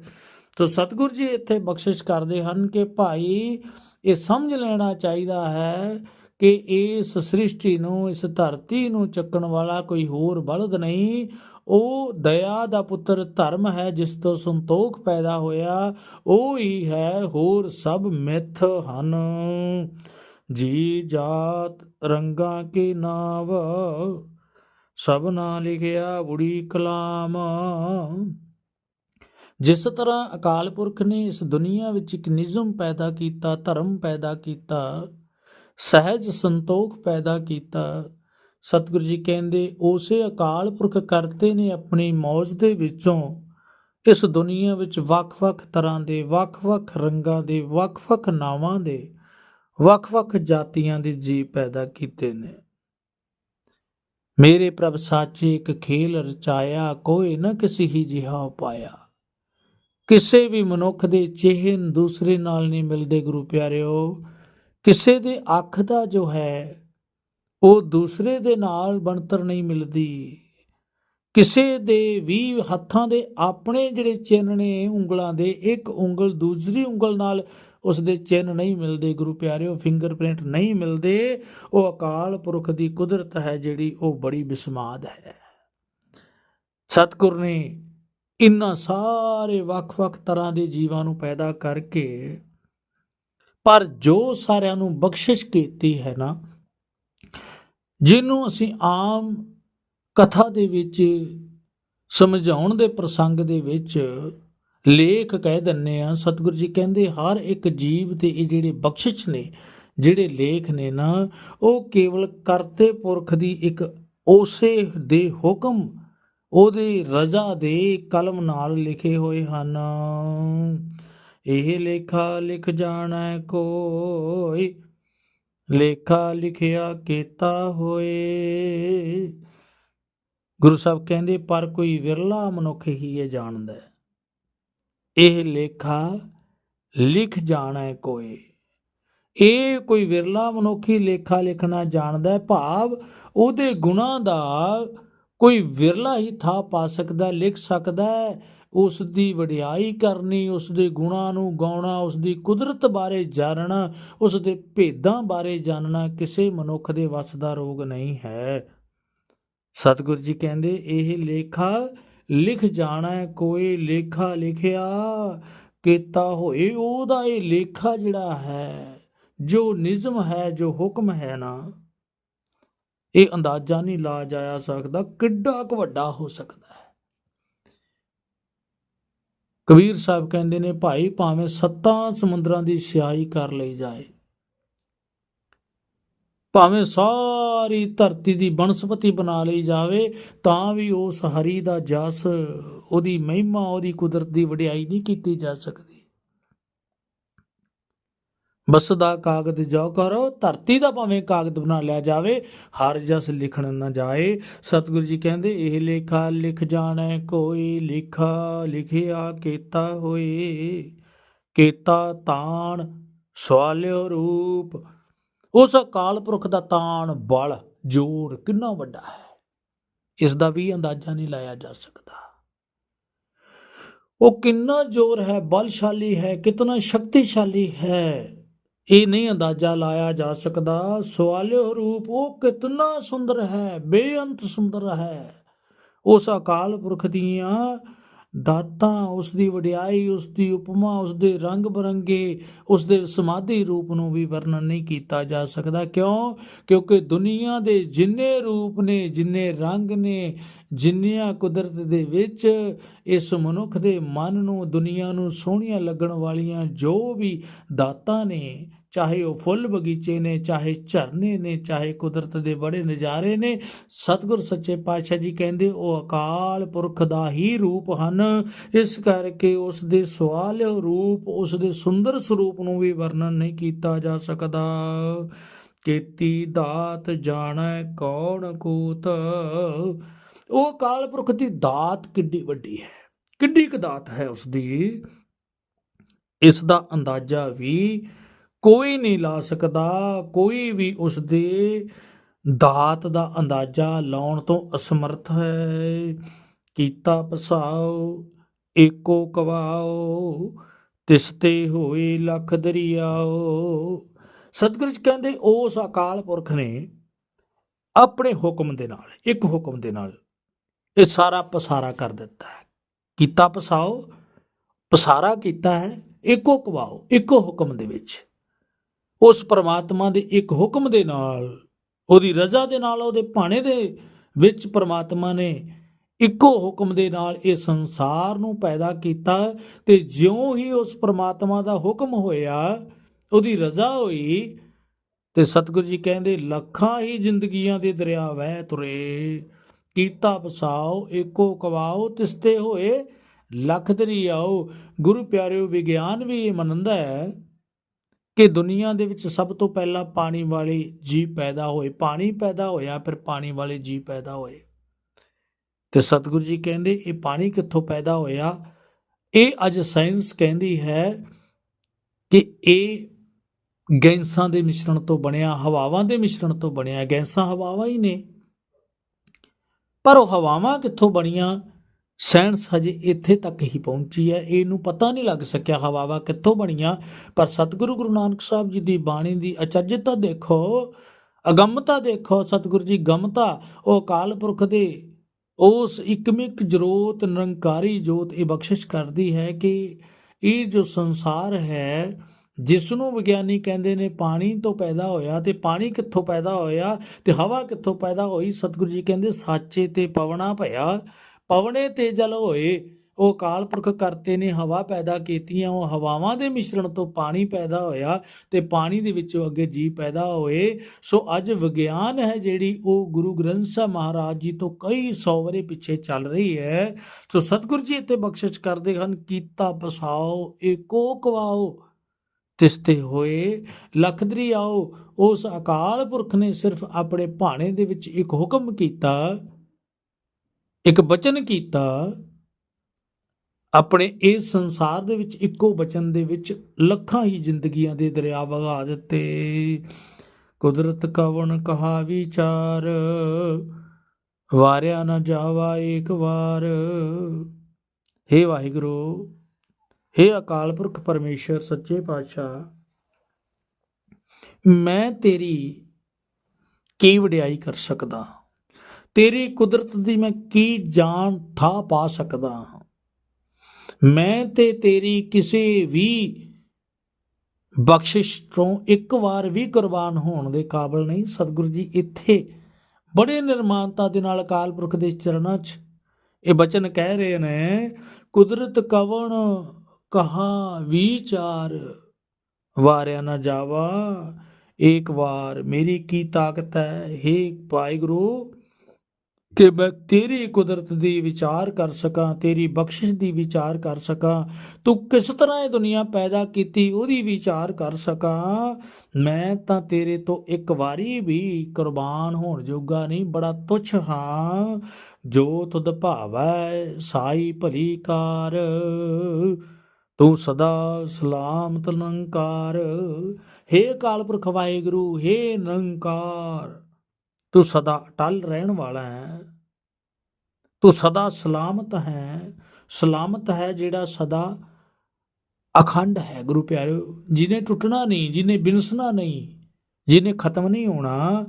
ਤੋ ਸਤਿਗੁਰੂ ਜੀ ਇੱਥੇ ਬਖਸ਼ਿਸ਼ ਕਰਦੇ ਹਨ ਕਿ ਭਾਈ, ਇਹ ਸਮਝ ਲੈਣਾ ਚਾਹੀਦਾ ਹੈ ਕਿ ਇਸ ਸ੍ਰਿਸ਼ਟੀ ਨੂੰ, ਇਸ ਧਰਤੀ ਨੂੰ ਚੱਕਣ ਵਾਲਾ ਕੋਈ ਹੋਰ ਬਲਦ ਨਹੀਂ। ਉਹ ਦਇਆ ਦਾ ਪੁੱਤਰ ਧਰਮ ਹੈ, ਜਿਸ ਤੋਂ ਸੰਤੋਖ ਪੈਦਾ ਹੋਇਆ, ਉਹ ਹੀ ਹੈ ਹੋਰ ਸਭ ਮਿੱਥ ਹਨ। ਜੀ ਜਾਤ ਰੰਗਾਂ ਕੇ ਨਾਵ ਸਭਨਾ ਲਿਖਿਆ ਬੁੜੀ ਕਲਾਮ। ਜਿਸ ਤਰ੍ਹਾਂ ਅਕਾਲ ਪੁਰਖ ਨੇ ਇਸ ਦੁਨੀਆ ਵਿੱਚ ਇੱਕ ਨਿਯਮ ਪੈਦਾ ਕੀਤਾ, ਧਰਮ ਪੈਦਾ ਕੀਤਾ, ਸਹਿਜ ਸੰਤੋਖ ਪੈਦਾ ਕੀਤਾ, ਸਤਿਗੁਰੂ ਜੀ ਕਹਿੰਦੇ, ਉਸੇ ਅਕਾਲ ਪੁਰਖ ਕਰਤੇ ਨੇ ਆਪਣੀ ਮੌਜ ਦੇ ਵਿੱਚੋਂ। ਇਸ ਦੁਨੀਆ ਵਿੱਚ ਵੱਖ-ਵੱਖ ਤਰ੍ਹਾਂ ਦੇ, ਵੱਖ-ਵੱਖ ਰੰਗਾਂ ਦੇ, ਵੱਖ-ਵੱਖ ਨਾਵਾਂ ਦੇ ਵੱਖ-ਵੱਖ ਜਾਤੀਆਂ ਦੇ ਜੀ ਪੈਦਾ ਕੀਤੇ ਨੇ। ਮੇਰੇ ਪ੍ਰਭ ਸਾਚੇ ਇੱਕ ਖੇਲ ਰਚਾਇਆ, ਕੋਈ ਨਾ ਕਿਸੇ ਹੀ ਜਿਹਾ ਪਾਇਆ। ਕਿਸੇ ਵੀ ਮਨੁੱਖ ਦੇ ਚਿਹਨ ਦੂਸਰੇ ਨਾਲ ਨਹੀਂ ਮਿਲਦੇ, ਗੁਰੂ ਪਿਆਰਿਓ। ਕਿਸੇ ਦੇ ਅੱਖ ਦਾ ਜੋ ਹੈ, ਉਹ ਦੂਸਰੇ ਦੇ ਨਾਲ ਬਣਤਰ ਨਹੀਂ ਮਿਲਦੀ। ਕਿਸੇ ਦੇ ਵੀ ਹੱਥਾਂ ਦੇ ਆਪਣੇ ਜਿਹੜੇ ਚਿੰਨ ਨੇ, ਉਂਗਲਾਂ ਦੇ, ਇੱਕ ਉਂਗਲ ਦੂਸਰੀ ਉਂਗਲ ਨਾਲ ਉਸ ਦੇ ਚਿੰਨ ਨਹੀਂ ਮਿਲਦੇ, ਗੁਰੂ ਪਿਆਰਿਓ ਫਿੰਗਰਪ੍ਰਿੰਟ ਨਹੀਂ ਮਿਲਦੇ, ਉਹ ਅਕਾਲ ਪੁਰਖ ਦੀ ਕੁਦਰਤ ਹੈ ਜਿਹੜੀ ਉਹ ਬੜੀ ਬਿਸਮਾਦ ਹੈ। ਸਤਿਗੁਰ ਨੇ ਇਨ੍ਹਾਂ ਸਾਰੇ ਵੱਖ-ਵੱਖ ਤਰ੍ਹਾਂ ਦੇ ਜੀਵਾਂ ਨੂੰ ਪੈਦਾ ਕਰਕੇ, ਪਰ ਜੋ ਸਾਰਿਆਂ ਨੂੰ ਬਖਸ਼ਿਸ਼ ਕੀਤੀ ਹੈ ਨਾ, ਜਿਹਨੂੰ ਅਸੀਂ ਆਮ ਕਥਾ ਦੇ ਵਿੱਚ ਸਮਝਾਉਣ ਦੇ ਪ੍ਰਸੰਗ ਦੇ ਵਿੱਚ ਲੇਖ ਕਹਿ ਦਿੰਨੇ ਆ, ਸਤਿਗੁਰੂ ਜੀ ਕਹਿੰਦੇ ਹਰ ਇੱਕ ਜੀਵ ਤੇ ਇਹ ਜਿਹੜੇ ਬਖਸ਼ਿਸ਼ ਨੇ, ਜਿਹੜੇ ਲੇਖ ਨੇ ਨਾ, ਉਹ ਕੇਵਲ ਕਰਤੇ ਪੁਰਖ ਦੀ ਇੱਕ ਉਸੇ ਦੇ ਹੁਕਮ, ਉਹਦੇ ਰਜ਼ਾ ਦੇ ਕਲਮ ਨਾਲ ਲਿਖੇ ਹੋਏ ਹਨ ਇਹ ਲੇਖਾ ਲਿਖ ਜਾਣਾ ਕੋਈ, ਲੇਖਾ ਲਿਖਿਆ ਕੀਤਾ ਹੋਏ ਗੁਰੂ ਸਾਹਿਬ ਕਹਿੰਦੇ, ਪਰ ਕੋਈ ਵਿਰਲਾ ਮਨੁੱਖ ਹੀ ਇਹ ਜਾਣਦਾ ਹੈ। ਇਹ ਲੇਖਾ ਲਿਖ ਜਾਣਾ ਕੋਈ ਇਹ ਕੋਈ ਵਿਰਲਾ ਮਨੁੱਖੀ ਲੇਖਾ ਲਿਖਣਾ ਜਾਣਦਾ ਭਾਵ ਉਹਦੇ ਗੁਣਾਂ ਦਾ ਕੋਈ ਵਿਰਲਾ ਹੀ ਥਾ ਪਾ ਸਕਦਾ, ਲਿਖ ਸਕਦਾ ਹੈ। ਉਸ ਦੀ ਵਡਿਆਈ ਕਰਨੀ ਉਸ ਦੇ ਗੁਣਾਂ ਨੂੰ ਗਾਉਣਾ ਉਸ ਦੀ ਕੁਦਰਤ ਬਾਰੇ ਜਾਣਨਾ ਉਸ ਦੇ ਭੇਦਾਂ ਬਾਰੇ ਜਾਣਨਾ ਕਿਸੇ ਮਨੁੱਖ ਦੇ ਵੱਸ ਦਾ ਰੋਗ ਨਹੀਂ ਹੈ। ਸਤਿਗੁਰੂ ਜੀ ਕਹਿੰਦੇ, ਇਹ ਲੇਖਾ ਲਿਖ ਜਾਣਾ ਕੋਈ ਲੇਖਾ ਲਿਖਿਆ, ਕੀਤਾ ਹੋਏ ਉਹਦਾ ਇਹ ਲੇਖਾ ਜਿਹੜਾ ਹੈ, ਜੋ ਨਿਜ਼ਮ ਹੈ, ਜੋ ਹੁਕਮ ਹੈ ਨਾ, ਇਹ ਅੰਦਾਜ਼ਾ ਨਹੀਂ ਲਾ ਜਾਇਆ ਸਕਦਾ ਕਿੱਡਾ ਕੁ ਵੱਡਾ ਹੋ ਸਕਦਾ ਹੈ। ਕਬੀਰ ਸਾਹਿਬ ਕਹਿੰਦੇ ਨੇ, ਭਾਈ ਭਾਵੇਂ ਸੱਤਾਂ ਸਮੁੰਦਰਾਂ ਦੀ ਸਿਆਹੀ ਕਰ ਲਈ ਜਾਏ ਭਾਵੇਂ ਸਾਰੀ ਧਰਤੀ ਦੀ ਬਨਸਪਤੀ ਬਣਾ ਲਈ ਜਾਵੇ, ਤਾਂ ਵੀ ਉਸ ਹਰੀ ਦਾ ਜਸ, ਉਹਦੀ ਮਹਿਮਾ, ਉਹਦੀ ਕੁਦਰਤ ਦੀ ਵਡਿਆਈ ਨਹੀਂ ਕੀਤੀ ਜਾ ਸਕਦੀ। ਬਸ ਦਾ ਜੋ ਕਰੋ, ਧਰਤੀ ਦਾ ਭਾਵੇਂ ਕਾਗਦ ਬਣਾ ਲਿਆ ਜਾਵੇ, ਹਰ ਜਸ ਲਿਖਣ ਨਾ ਜਾਏ। ਸਤਿਗੁਰੂ ਜੀ ਕਹਿੰਦੇ, ਇਹ ਲੇਖਾ ਲਿਖ ਜਾਣੈ, ਕੋਈ ਲਿਖਾ ਲਿਖਿਆ ਕੀਤਾ ਹੋਏ। ਕੀਤਾ ਤਾਣ, ਸਵਾਲਿਓ ਰੂਪ ਉਸ ਅਕਾਲ ਪੁਰਖ ਦਾ ਤਾਣ, ਬਲ, ਜੋਰ ਕਿੰਨਾ ਵੱਡਾ ਹੈ? ਇਸ ਦਾ ਵੀ ਅੰਦਾਜ਼ਾ ਨਹੀਂ ਲਾਇਆ ਜਾ ਸਕਦਾ। ਉਹ ਕਿੰਨਾ ਜ਼ੋਰ ਹੈ, ਬਲਸ਼ਾਲੀ ਹੈ, ਕਿਤਨਾ ਸ਼ਕਤੀਸ਼ਾਲੀ ਹੈ, ਇਹ ਨਹੀਂ ਅੰਦਾਜ਼ਾ ਲਾਇਆ ਜਾ ਸਕਦਾ। ਸਵਾਲਿਓ ਰੂਪ, ਉਹ ਕਿਤਨਾ ਸੁੰਦਰ ਹੈ, ਬੇਅੰਤ ਸੁੰਦਰ ਹੈ। ਉਸ ਅਕਾਲ ਪੁਰਖ ਦੀਆਂ ਦਾਤਾਂ ਉਸ ਦੀ ਵਡਿਆਈ ਉਸ ਦੀ ਉਪਮਾ ਉਸ ਦੇ ਰੰਗ ਬਰੰਗੇ ਉਸ ਦੇ ਸਮਾਧੀ ਰੂਪ ਨੂੰ ਵੀ ਵਰਣਨ ਨਹੀਂ ਕੀਤਾ ਜਾ ਸਕਦਾ। ਕਿਉਂ? ਕਿਉਂਕਿ ਦੁਨੀਆ ਦੇ ਜਿੰਨੇ ਰੂਪ ਨੇ, ਜਿੰਨੇ ਰੰਗ ਨੇ, ਜਿੰਨੀਆਂ ਕੁਦਰਤ ਦੇ ਵਿੱਚ, ਇਸ ਮਨੁੱਖ ਦੇ ਮਨ ਨੂੰ, ਦੁਨੀਆ ਨੂੰ ਸੋਹਣੀਆਂ ਲੱਗਣ ਵਾਲੀਆਂ ਜੋ ਵੀ ਦਾਤਾਂ ਨੇ ਚਾਹੇ ਉਹ ਫੁੱਲ ਬਗੀਚੇ ਨੇ, ਚਾਹੇ ਝਰਨੇ ਨੇ, ਚਾਹੇ ਕੁਦਰਤ ਦੇ ਬੜੇ ਨਜ਼ਾਰੇ ਨੇ, ਸਤਿਗੁਰ ਸੱਚੇ ਪਾਤਸ਼ਾਹ ਜੀ ਕਹਿੰਦੇ ਉਹ ਅਕਾਲ ਪੁਰਖ ਦਾ ਹੀ ਰੂਪ ਹਨ। ਇਸ ਕਰਕੇ ਉਸ ਦੇ ਸਵਾਲ ਰੂਪ, ਉਸ ਦੇ ਸੁੰਦਰ ਸਰੂਪ ਨੂੰ ਵੀ ਵਰਣਨ ਨਹੀਂ ਕੀਤਾ ਜਾ ਸਕਦਾ। ਕੀਤੀ ਦਾਤ ਜਾਣੈ ਕੌਣ ਕੂਤ? ਉਹ ਅਕਾਲ ਪੁਰਖ ਦੀ ਦਾਤ ਕਿੱਡੀ ਵੱਡੀ ਹੈ, ਕਿੱਡੀ ਕੁ ਹੈ ਉਸ ਦੀ ਇਸ ਦਾ ਅੰਦਾਜ਼ਾ ਵੀ ਕੋਈ ਨਹੀਂ ਲਾ ਸਕਦਾ, ਕੋਈ ਵੀ ਉਸ ਦੇ ਦਾਤ ਦਾ ਅੰਦਾਜ਼ਾ ਲਾਉਣ ਤੋਂ ਅਸਮਰਥ ਹੈ। ਕੀਤਾ ਪਸਾਓ, ਏਕੋ ਕਵਾਓ, ਤਿਸਤੇ ਹੋਏ ਲਖ ਦਰਿਆਓ। ਸਤਿਗੁਰੂ ਜੀ ਕਹਿੰਦੇ, ਉਸ ਅਕਾਲ ਪੁਰਖ ਨੇ ਆਪਣੇ ਹੁਕਮ ਦੇ ਨਾਲ, ਇੱਕ ਹੁਕਮ ਦੇ ਨਾਲ ਇਹ ਸਾਰਾ ਪਸਾਰਾ ਕਰ ਦਿੱਤਾ ਹੈ। ਕੀਤਾ ਪਸਾਓ, ਪਸਾਰਾ ਕੀਤਾ ਹੈ ਇੱਕੋ ਕਵਾਓ ਇੱਕੋ ਹੁਕਮ ਦੇ ਵਿੱਚ। ਉਸ ਪਰਮਾਤਮਾ ਦੇ ਇੱਕ ਹੁਕਮ ਦੇ ਨਾਲ, ਉਹਦੀ ਰਜ਼ਾ ਦੇ ਨਾਲ, ਉਹਦੇ ਭਾਣੇ ਦੇ ਵਿੱਚ ਪਰਮਾਤਮਾ ਨੇ ਇੱਕੋ ਹੁਕਮ ਦੇ ਨਾਲ ਇਹ ਸੰਸਾਰ ਨੂੰ ਪੈਦਾ ਕੀਤਾ ਤੇ ਜਿਉਂ ਹੀ ਉਸ ਪਰਮਾਤਮਾ ਦਾ ਹੁਕਮ ਹੋਇਆ, ਉਹਦੀ ਰਜ਼ਾ ਹੋਈ ਤੇ ਸਤਿਗੁਰੂ ਜੀ ਕਹਿੰਦੇ, ਲੱਖਾਂ ਹੀ ਜ਼ਿੰਦਗੀਆਂ ਦੇ ਦਰਿਆ ਵਹਿ ਤੁਰੇ, ਕੀਤਾ ਵਸਾਓ, ਏਕੋ ਕਵਾਓ, ਤਿਸਤੇ ਹੋਏ, ਲੱਖ ਦਰਿਆਓ ਗੁਰੂ ਪਿਆਰਿਓ, ਵਿਗਿਆਨ ਵੀ ਇਹ ਮੰਨਦਾ ਹੈ ਕਿ ਦੁਨੀਆ ਦੇ ਵਿੱਚ ਸਭ ਤੋਂ ਪਹਿਲਾਂ ਪਾਣੀ ਵਾਲੇ ਜੀ ਪੈਦਾ ਹੋਏ। ਪਾਣੀ ਪੈਦਾ ਹੋਇਆ, ਫਿਰ ਪਾਣੀ ਵਾਲੇ ਜੀ ਪੈਦਾ ਹੋਏ। ਤੇ ਸਤਿਗੁਰੂ ਜੀ ਕਹਿੰਦੇ, ਇਹ ਪਾਣੀ ਕਿੱਥੋਂ ਪੈਦਾ ਹੋਇਆ? ਇਹ ਅੱਜ ਸਾਇੰਸ ਕਹਿੰਦੀ ਹੈ ਕਿ ਇਹ ਗੈਸਾਂ ਦੇ ਮਿਸ਼ਰਣ ਤੋਂ ਬਣਿਆ, ਹਵਾਵਾਂ ਦੇ ਮਿਸ਼ਰਣ ਤੋਂ ਬਣਿਆ। ਗੈਸਾਂ ਹਵਾਵਾਂ ਹੀ ਨੇ। ਪਰ ਉਹ ਹਵਾਵਾਂ ਕਿੱਥੋਂ ਬਣੀਆਂ? ਸਾਇੰਸ ਹਜੇ ਇੱਥੇ ਤੱਕ ਹੀ ਪਹੁੰਚੀ ਹੈ। ਇਹਨੂੰ ਪਤਾ ਨਹੀਂ ਲੱਗ ਸਕਿਆ ਹਵਾਵਾਂ ਕਿੱਥੋਂ ਬਣੀਆਂ, ਪਰ ਸਤਿਗੁਰੂ ਗੁਰੂ ਨਾਨਕ ਸਾਹਿਬ ਜੀ ਦੀ ਬਾਣੀ ਦੀ ਅਚਰਜਤਾ ਦੇਖੋ, ਅਗੰਮਤਾ ਦੇਖੋ, ਸਤਿਗੁਰੂ ਜੀ ਗਮਤਾ, ਉਹ ਅਕਾਲ ਪੁਰਖ ਦੇ ਉਸ ਇਕਮਿਕ ਜਰੋਤ ਨਿਰੰਕਾਰੀ ਜੋਤ ਇਹ ਬਖਸ਼ਿਸ਼ ਕਰਦੀ ਹੈ ਕਿ ਇਹ ਜੋ ਸੰਸਾਰ ਹੈ ਜਿਸ ਨੂੰ ਵਿਗਿਆਨੀ ਕਹਿੰਦੇ ਨੇ ਪਾਣੀ ਤੋਂ ਪੈਦਾ ਹੋਇਆ ਤੇ ਪਾਣੀ ਕਿੱਥੋਂ ਪੈਦਾ ਹੋਇਆ ਤੇ ਹਵਾ ਕਿੱਥੋਂ ਪੈਦਾ ਹੋਈ, ਸਤਿਗੁਰੂ ਜੀ ਕਹਿੰਦੇ ਸਾਚੇ ਤੇ ਪਵਣਾ ਭਇਆ ਪਵਣੇ ਤੇ ਜਲ ਹੋਏ। ਉਹ ਅਕਾਲ ਪੁਰਖ ਕਰਤੇ ਨੇ ਹਵਾ ਪੈਦਾ ਕੀਤੀਆਂ। ਉਹ ਹਵਾਵਾਂ ਦੇ ਮਿਸ਼ਰਣ ਤੋਂ ਪਾਣੀ ਪੈਦਾ ਹੋਇਆ ਤੇ ਪਾਣੀ ਦੇ ਵਿੱਚੋਂ ਅੱਗੇ ਜੀ ਪੈਦਾ ਹੋਏ। ਸੋ ਅੱਜ ਵਿਗਿਆਨ ਹੈ ਜਿਹੜੀ ਉਹ ਗੁਰੂ ਗ੍ਰੰਥ ਸਾਹਿਬ ਮਹਾਰਾਜ ਜੀ ਤੋਂ ਕਈ ਸੌ ਵਰੇ ਪਿੱਛੇ ਚੱਲ ਰਹੀ ਹੈ। ਸੋ ਸਤਿਗੁਰ ਜੀ ਇੱਥੇ ਬਖਸ਼ਿਸ਼ ਕਰਦੇ ਹਨ, ਕੀਤਾ ਪਸਾਓ ਏਕੋ ਕਵਾਓ, ਤਿਸਤੇ ਹੋਏ। ਲਖਦਰੀ ਆਓ। ਉਸ ਅਕਾਲ ਪੁਰਖ ਨੇ ਸਿਰਫ ਆਪਣੇ ਭਾਣੇ ਦੇ ਵਿੱਚ ਇੱਕ ਹੁਕਮ ਕੀਤਾ। ਇੱਕ ਬਚਨ ਕੀਤਾ, ਆਪਣੇ ਇਸ ਸੰਸਾਰ ਦੇ ਵਿੱਚ ਇੱਕੋ ਬਚਨ ਦੇ ਵਿੱਚ ਲੱਖਾਂ ਹੀ ਜ਼ਿੰਦਗੀਆਂ ਦੇ ਦਰਿਆ ਵਗਾ ਦਿੱਤੇ। ਕੁਦਰਤ ਕਵਣ ਕਹਾ ਵਿਚਾਰ, ਵਾਰਿਆ ਨਾ ਜਾਵਾ ਏਕ ਵਾਰ। ਹੇ ਵਾਹਿਗੁਰੂ, ਹੇ ਅਕਾਲ ਪੁਰਖ ਪਰਮੇਸ਼ਰ, ਸੱਚੇ ਪਾਤਸ਼ਾਹ, ਮੈਂ ਤੇਰੀ ਕੀ ਵਡਿਆਈ ਕਰ ਸਕਦਾ? ਤੇਰੀ ਕੁਦਰਤ ਦੀ ਮੈਂ ਕੀ ਜਾਣ ਠਾ ਪਾ ਸਕਦਾ ਮੈਂ ਤੇ ਤੇਰੀ ਕਿਸੇ ਵੀ ਬਖਸ਼ਿਸ਼ ਤੋਂ ਇੱਕ ਵਾਰ ਵੀ ਕੁਰਬਾਨ ਹੋਣ ਦੇ ਕਾਬਲ ਨਹੀਂ। ਸਤਿਗੁਰੂ ਜੀ, ਇੱਥੇ ਬੜੇ ਨਿਰਮਾਨਤਾ ਦੇ ਨਾਲ ਅਕਾਲ ਪੁਰਖ ਦੇ ਚਰਨਾਂ 'ਚ ਇਹ ਬਚਨ ਕਹਿ ਰਹੇ ਨੇ, ਕੁਦਰਤ ਕਵਣ ਕਹਾ ਵਿਚਾਰ, ਵਾਰਿਆ ਨਾ ਜਾਵਾ ਇੱਕ ਵਾਰ ਮੇਰੀ ਕੀ ਤਾਕਤ ਹੈ हे ਵਾਹਿਗੁਰੂ ਕਿ ਮੈਂ ਤੇਰੀ ਕੁਦਰਤ ਦੀ ਵਿਚਾਰ ਕਰ ਸਕਾਂ, ਤੇਰੀ ਬਖਸ਼ਿਸ਼ ਦੀ ਵਿਚਾਰ ਕਰ ਸਕਾਂ, ਤੂੰ ਕਿਸ ਤਰ੍ਹਾਂ ਇਹ ਦੁਨੀਆ ਪੈਦਾ ਕੀਤੀ ਉਹਦੀ ਵਿਚਾਰ ਕਰ ਸਕਾਂ, ਮੈਂ ਤਾਂ ਤੇਰੇ ਤੋਂ ਇੱਕ ਵਾਰੀ ਵੀ ਕੁਰਬਾਨ ਹੋਣ ਜੋਗਾ ਨਹੀਂ, ਬੜਾ ਤੁਛ ਹਾਂ, ਜੋ ਤੁਧ ਭਾਵੈ ਸਾਈ ਭਲੀ ਕਾਰ, ਤੂੰ ਸਦਾ ਸਲਾਮਤ ਨਿਰੰਕਾਰ ਹੇ ਅਕਾਲ ਪੁਰਖ ਵਾਹਿਗੁਰੂ, ਹੇ ਨਿਰੰਕਾਰ। ਤੂੰ ਸਦਾ ਅਟਲ ਰਹਿਣ ਵਾਲਾ ਹੈ। ਤੂੰ ਸਦਾ ਸਲਾਮਤ ਹੈ। ਸਲਾਮਤ ਹੈ ਜਿਹੜਾ ਸਦਾ ਅਖੰਡ ਹੈ, ਗੁਰੂ ਪਿਆਰਿਓ। ਜਿਹਨੇ ਟੁੱਟਣਾ ਨਹੀਂ, ਜਿਹਨੇ ਬਿਨਸਣਾ ਨਹੀਂ, ਜਿਹਨੇ ਖਤਮ ਨਹੀਂ ਹੋਣਾ,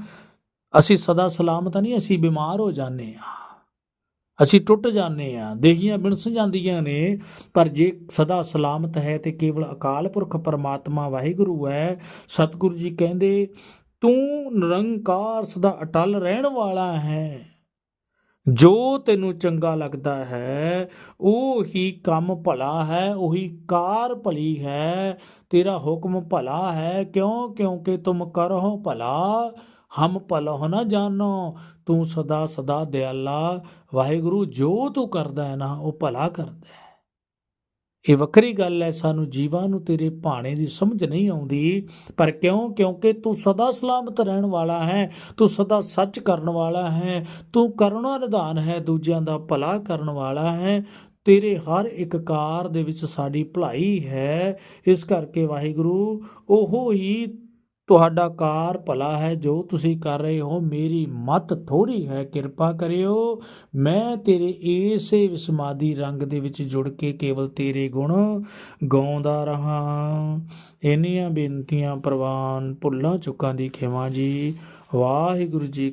ਅਸੀਂ ਸਦਾ ਸਲਾਮਤ ਨਹੀਂ, ਅਸੀਂ ਬਿਮਾਰ ਹੋ ਜਾਂਦੇ ਆ ਅਸੀਂ ਟੁੱਟ ਜਾਂਦੇ ਆ ਦੇਹੀਆਂ ਬਿਨਸ ਜਾਂਦੀਆਂ ਨੇ, ਪਰ ਜੇ ਸਦਾ ਸਲਾਮਤ ਹੈ ਤੇ ਕੇਵਲ ਅਕਾਲ ਪੁਰਖ ਪਰਮਾਤਮਾ ਵਾਹਿਗੁਰੂ ਹੈ। ਸਤਿਗੁਰੂ ਜੀ ਕਹਿੰਦੇ ਤੂੰ ਨਿਰੰਕਾਰ ਸਦਾ ਅਟਲ ਰਹਿਣ ਵਾਲਾ ਹੈ। ਜੋ ਤੈਨੂੰ ਚੰਗਾ ਲੱਗਦਾ ਹੈ, ਉਹ ਹੀ ਕੰਮ ਭਲਾ ਹੈ, ਉਹੀ ਕਾਰ ਭਲੀ ਹੈ। ਤੇਰਾ ਹੁਕਮ ਭਲਾ ਹੈ, ਕਿਉਂ? ਕਿਉਂਕਿ ਤੁਮ ਕਰੋ ਭਲਾ, ਹਮ ਭਲਹੁ ਨਾ ਜਾਣੋ। ਤੂੰ ਸਦਾ ਸਦਾ ਦਿਆਲਾ, ਵਾਹਿਗੁਰੂ ਜੋ ਤੂੰ ਕਰਦਾ ਹੈ ਨਾ, ਉਹ ਭਲਾ ਕਰਦਾ ਹੈ। ਇਹ ਵੱਖਰੀ ਗੱਲ ਹੈ, ਸਾਨੂੰ ਜੀਵਾਂ ਨੂੰ ਤੇਰੇ ਭਾਣੇ ਦੀ ਸਮਝ ਨਹੀਂ ਆਉਂਦੀ। ਪਰ ਕਿਉਂ? ਕਿਉਂਕਿ ਤੂੰ ਸਦਾ ਸਲਾਮਤ ਰਹਿਣ ਵਾਲਾ ਹੈ, ਤੂੰ ਸਦਾ ਸੱਚ ਕਰਨ ਵਾਲਾ ਹੈ, ਤੂੰ ਕਰੁਣਾ ਨਿਧਾਨ ਹੈ, ਦੂਜਿਆਂ ਦਾ ਭਲਾ ਕਰਨ ਵਾਲਾ ਹੈ। ਤੇਰੇ ਹਰ ਇੱਕ ਕਾਰ ਦੇ ਵਿੱਚ ਸਾਡੀ ਭਲਾਈ ਹੈ। ਇਸ ਕਰਕੇ ਵਾਹਿਗੁਰੂ, ਉਹ ਹੀ ਤੁਹਾਡਾ ਕਾਰ ਭਲਾ ਹੈ, ਜੋ ਤੁਸੀਂ ਕਰ ਰਹੇ ਹੋ, ਮੇਰੀ ਮਤ ਥੋੜੀ ਹੈ, ਕਿਰਪਾ ਕਰਿਓ। ਮੈਂ ਤੇਰੇ ਇਸੇ ਵਿਸਮਾਦੀ ਰੰਗ ਦੇ ਵਿੱਚ ਜੁੜ ਕੇ ਕੇਵਲ ਤੇਰੇ ਗੁਣ ਗਾਉਂਦਾ ਰਹਾ। ਇੰਨੀਆਂ ਬੇਨਤੀਆਂ ਪ੍ਰਵਾਨ ਭੁੱਲਾਂ ਚੁੱਕਾਂ ਦੀ ਖਿਮਾ ਜੀ। ਵਾਹਿਗੁਰੂ ਜੀ